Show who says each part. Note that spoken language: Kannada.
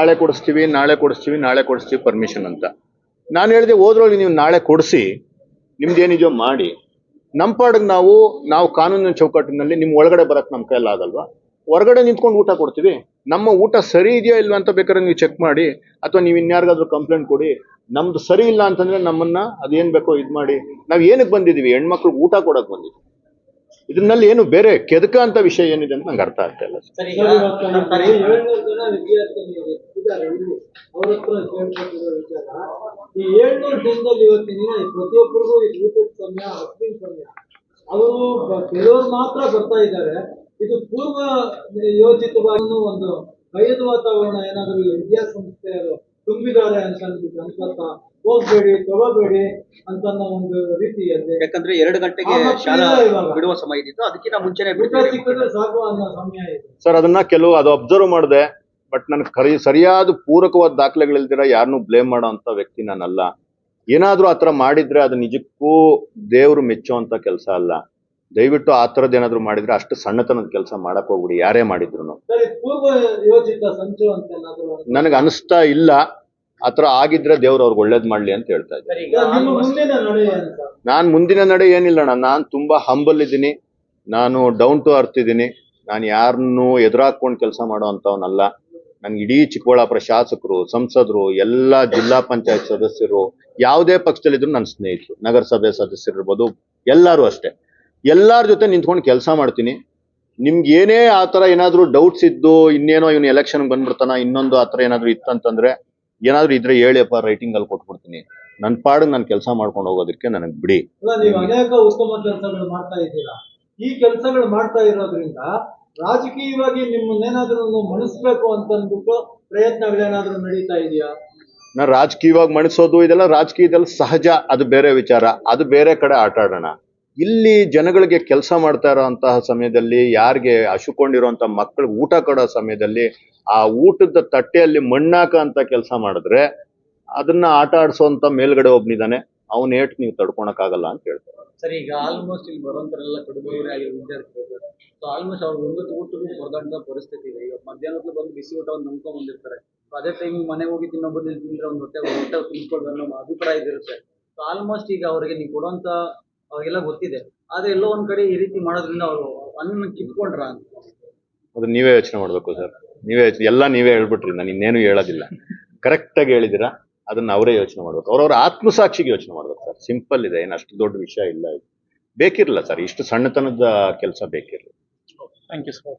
Speaker 1: ನಾಳೆ ಕೊಡಿಸ್ತೀವಿ ನಾಳೆ ಕೊಡಿಸ್ತೀವಿ ನಾಳೆ ಕೊಡಿಸ್ತೀವಿ ಪರ್ಮಿಷನ್ ಅಂತ. ನಾನು ಹೇಳಿದೆ ಹೋದ್ರೊಳಗೆ ನೀವು ನಾಳೆ ಕೊಡಿಸಿ, ನಿಮ್ದೇನಿದೆಯೋ ಮಾಡಿ. ನಮ್ಮ ಪಾಡಿಗೆ ನಾವು ನಾವು ಕಾನೂನಿನ ಚೌಕಟ್ಟಿನಲ್ಲಿ ನಿಮ್ಮ ಒಳಗಡೆ ಬರಕ್ ನಮ್ಮ ಕೈಯಲ್ಲಿ ಆಗಲ್ವಾ? ಹೊರಗಡೆ ನಿಂತ್ಕೊಂಡು ಊಟ ಕೊಡ್ತೀವಿ. ನಮ್ಮ ಊಟ ಸರಿ ಇದೆಯಾ ಇಲ್ವಾ ಅಂತ ಬೇಕಾದ್ರೆ ನೀವು ಚೆಕ್ ಮಾಡಿ, ಅಥವಾ ನೀವು ಇನ್ಯಾರಿಗಾದ್ರೂ ಕಂಪ್ಲೇಂಟ್ ಕೊಡಿ, ನಮ್ದು ಸರಿ ಇಲ್ಲ ಅಂತಂದ್ರೆ ನಮ್ಮನ್ನ ಅದೇನ್ ಬೇಕೋ ಇದು ಮಾಡಿ. ನಾವು ಏನಕ್ಕೆ ಬಂದಿದ್ದೀವಿ? ಹೆಣ್ಮಕ್ಳಿಗೆ ಊಟ ಕೊಡಕ್ ಬಂದಿದ್ವಿ ಇದನ್ನಲ್ಲಿ ಏನು ಬೇರೆ ಕೆದಕ ಅಂತ ವಿಷಯ ಏನಿದೆ ಅಂತ ನಂಗೆ ಅರ್ಥ ಆಗ್ತಾ ಇಲ್ಲ.
Speaker 2: ಇದ್ದಾರೆ ಇಲ್ಲಿ. ಅವ್ರ ಹತ್ರ ಕೇಳ್ಕೊತಿರೋ ವಿಚಾರ. ಈ ಏಳ್ನೂರು ದಿನದಲ್ಲಿ ಇವತ್ತಿನ ಪ್ರತಿಯೊಬ್ಬರಿಗೂ ಈ ಊಟದ ಸಮಯ ಹತ್ತಿನ ಸಮಯ. ಅವರು ಕೆಲವರು ಮಾತ್ರ ಬರ್ತಾ ಇದ್ದಾರೆ. ಇದು ಪೂರ್ವ ಯೋಜಿತವಾಗಿ ಒಂದು ಭಯದ ವಾತಾವರಣ ಏನಾದರೂ ಈ ವಿದ್ಯಾಸಂಸ್ಥೆಯವರು ತುಂಬಿದ್ದಾರೆ ಅಂತ ಅಂದ್ಬಿಟ್ಟು ಅನ್ಕೊತಾ ಹೋಗ್ಬೇಡಿ ತಗೋಬೇಡಿ ಅಂತ ಒಂದು ರೀತಿಯಲ್ಲಿ.
Speaker 3: ಯಾಕಂದ್ರೆ ಎರಡು ಗಂಟೆಗೆ ಶಾಲಾ ಬಿಡುವ ಸಮಯ ಇದ್ದಿತ್ತು. ಅದಕ್ಕಿಂತ ಮುಂಚೆನೆ.
Speaker 2: ಸಿಕ್ಕಿದ್ರೆ ಸಾಕು ಅನ್ನೋ ಸಮಯ ಇದೆ.
Speaker 1: ಸರ್ ಅದನ್ನ ಕೆಲವು ಅದು ಅಬ್ಸರ್ವ್ ಮಾಡಿದೆ. ಬಟ್ ನನಗೆ ಕರಿ ಸರಿಯಾದ ಪೂರಕವಾದ ದಾಖಲೆಗಳಿಲ್ದಿರ ಯಾರನ್ನು ಬ್ಲೇಮ್ ಮಾಡೋ ಅಂತ ವ್ಯಕ್ತಿ ನಾನಲ್ಲ. ಏನಾದರೂ ಆ ಥರ ಮಾಡಿದ್ರೆ ಅದು ನಿಜಕ್ಕೂ ದೇವ್ರು ಮೆಚ್ಚುವಂತ ಕೆಲಸ ಅಲ್ಲ. ದಯವಿಟ್ಟು ಆ ಥರದ್ದು ಏನಾದ್ರು ಮಾಡಿದ್ರೆ ಅಷ್ಟು ಸಣ್ಣತನದ ಕೆಲಸ ಮಾಡಕ್ ಹೋಗ್ಬಿಡಿ ಯಾರೇ ಮಾಡಿದ್ರು
Speaker 2: ಸರಿ ಪೂರ್ವ ಯೋಜಿತ ಸಂಚು ಅಂತ ಏನಾದ್ರು
Speaker 1: ನನಗೆ ಅನಿಸ್ತಾ ಇಲ್ಲ. ಆ ಥರ ಆಗಿದ್ರೆ ದೇವ್ರು ಅವ್ರಿಗೆ ಒಳ್ಳೇದು ಮಾಡ್ಲಿ ಅಂತ ಹೇಳ್ತಾ ಇದ್ದಾರೆ
Speaker 3: ನಾನು ಈಗ
Speaker 2: ನಿಮ್ಮ
Speaker 3: almost-
Speaker 2: ಮುಂದಿನ ನಡೆ ಅಂತ
Speaker 1: ನಾನ್ ಮುಂದಿನ ನಡೆ ಏನಿಲ್ಲ ಅಣ್ಣ. ನಾನ್ ತುಂಬಾ ಹಂಬಲ್ ಇದ್ದೀನಿ. ನಾನು ಡೌನ್ ಟು ಅರ್ತ್ ಇದ್ದೀನಿ. ನಾನು ಯಾರನ್ನು ಎದುರಾಕೊಂಡು ಕೆಲಸ ಮಾಡೋ ಅಂತವನಲ್ಲ. ನನ್ಗೆ ಇಡೀ ಚಿಕ್ಕಬಳ್ಳಾಪುರ ಶಾಸಕರು, ಸಂಸದರು, ಎಲ್ಲ ಜಿಲ್ಲಾ ಪಂಚಾಯತ್ ಸದಸ್ಯರು, ಯಾವುದೇ ಪಕ್ಷದಲ್ಲಿದ್ರು ನನ್ನ ಸ್ನೇಹಿತರು, ನಗರಸಭೆ ಸದಸ್ಯರಿರ್ಬೋದು ಎಲ್ಲರೂ ಅಷ್ಟೇ. ಎಲ್ಲರ ಜೊತೆ ನಿಂತ್ಕೊಂಡು ಕೆಲಸ ಮಾಡ್ತೀನಿ. ನಿಮ್ಗೆ ಏನೇ ಆ ಥರ ಏನಾದರೂ ಡೌಟ್ಸ್ ಇದ್ದು, ಇನ್ನೇನೋ ಇವನು ಎಲೆಕ್ಷನ್ ಬಂದ್ಬಿಡ್ತಾನ, ಇನ್ನೊಂದು ಆ ಥರ ಏನಾದರೂ ಇತ್ತಂತಂದ್ರೆ, ಏನಾದರೂ ಇದ್ರೆ ಹೇಳಿಯಪ್ಪ ರೈಟಿಂಗ್ ಅಲ್ಲಿ ಕೊಟ್ಬಿಡ್ತೀನಿ. ನನ್ನ ಪಾಡಿಗೆ ನಾನು ಕೆಲಸ ಮಾಡ್ಕೊಂಡು ಹೋಗೋದಕ್ಕೆ ನನಗೆ ಬಿಡಿ.
Speaker 2: ಈ ಕೆಲಸಗಳು ಮಾಡ್ತಾ ಇರೋದ್ರಿಂದ ರಾಜಕೀಯವಾಗಿ ನಿಮ್ಮನ್ನೇನಾದ್ರೂ ಮಣಿಸ್ಬೇಕು ಅಂತ ಅಂದ್ಬಿಟ್ಟು ಪ್ರಯತ್ನಗಳೇನಾದ್ರೂ ನಡೀತಾ ಇದೆಯಾ?
Speaker 1: ನಾ ರಾಜಕೀಯವಾಗಿ ಮಣಿಸೋದು ಇದೆಲ್ಲ ರಾಜಕೀಯದಲ್ಲಿ ಸಹಜ, ಅದು ಬೇರೆ ವಿಚಾರ. ಅದು ಬೇರೆ ಕಡೆ ಆಟ ಇಲ್ಲಿ ಜನಗಳಿಗೆ ಕೆಲಸ ಮಾಡ್ತಾ ಇರೋಂತಹ ಸಮಯದಲ್ಲಿ, ಯಾರಿಗೆ ಹಸುಕೊಂಡಿರುವಂತಹ ಮಕ್ಕಳಿಗೆ ಊಟ ಕೊಡೋ ಸಮಯದಲ್ಲಿ, ಆ ಊಟದ ತಟ್ಟೆಯಲ್ಲಿ ಮಣ್ಣಾಕ ಅಂತ ಕೆಲಸ ಮಾಡಿದ್ರೆ, ಅದನ್ನ ಆಟ ಆಡಿಸೋ ಮೇಲ್ಗಡೆ ಒಬ್ನಿದಾನೆ. ಅವನ ಏಟ್ ನೀವು ತಡ್ಕೊಳಕ್ಕಾಗಲ್ಲ ಅಂತ ಹೇಳ್ತಾರೆ.
Speaker 3: ಸರ್ ಈಗ ಆಲ್ಮೋಸ್ಟ್ ಇಲ್ಲಿ ಬರುವಂತರೆಲ್ಲ ಕಡುಬೂರಿ ಆಗಿರೋ ವಿದ್ಯಾರ್ಥಿಗಳು ಸೊ ಆಲ್ಮೋಸ್ಟ್ ಅವ್ರು ಒಂದು ಊಟಕ್ಕೂ ಹೊರದಾಡಿದ ಪರಿಸ್ಥಿತಿ ಇದೆ. ಈಗ ಮಧ್ಯಾಹ್ನ ಬಂದು ಬಿಸಿ ಊಟವನ್ನು ನಂಬ್ಕೊಂಡ್ ಬಂದಿರ್ತಾರೆ. ಸೊ ಅದೇ ಟೈಮ್ ಮನೆಗೆ ಹೋಗಿ ತಿನ್ನೋ ಬದಲು ತಿಂದ್ರೆ ಒಂದು ಹೊಟ್ಟೆ ಹೊಟ್ಟೆ ತುಂಬಿಕೊಳ್ಳೋದು ಅನ್ನೋ ಅಭಿಪ್ರಾಯ ಇದಿರುತ್ತೆ ಸೊ ಆಲ್ಮೋಸ್ಟ್ ಈಗ ಅವರಿಗೆ ನೀವು ಕೊಡುವಂತ ಅವ್ರಿಗೆಲ್ಲ ಗೊತ್ತಿದೆ. ಆದ್ರೆ ಎಲ್ಲೋ ಒಂದ್ ಕಡೆ ಈ ರೀತಿ ಮಾಡೋದ್ರಿಂದ ಅವರು ಅನ್ನ ಕಿತ್ಕೊಂಡ್ರ ಅಂತ.
Speaker 1: ಅದು ನೀವೇ ಯೋಚನೆ ಮಾಡ್ಬೇಕು ಸರ್. ನೀವೇ ಯೋಚನೆ ಎಲ್ಲ ನೀವೇ ಹೇಳ್ಬಿಟ್ರಿ. ನಾನು ಇನ್ನೇನು ಹೇಳೋದಿಲ್ಲ. ಕರೆಕ್ಟಾಗಿ ಹೇಳಿದಿರಾ ಅದನ್ನ ಅವರೇ ಯೋಚನೆ ಮಾಡ್ಬೇಕು. ಅವ್ರವ್ರ ಆತ್ಮಸಾಕ್ಷಿಗೆ ಯೋಚನೆ ಮಾಡ್ಬೇಕು ಸರ್. ಸಿಂಪಲ್ ಇದೆ, ಏನು ಅಷ್ಟು ದೊಡ್ಡ ವಿಷಯ ಇಲ್ಲ ಬೇಕಿರಲ್ಲ ಸರ್, ಇಷ್ಟು ಸಣ್ಣತನದ ಕೆಲಸ ಬೇಕಿರಲ್ಲ
Speaker 3: ಥ್ಯಾಂಕ್ ಯು ಸರ್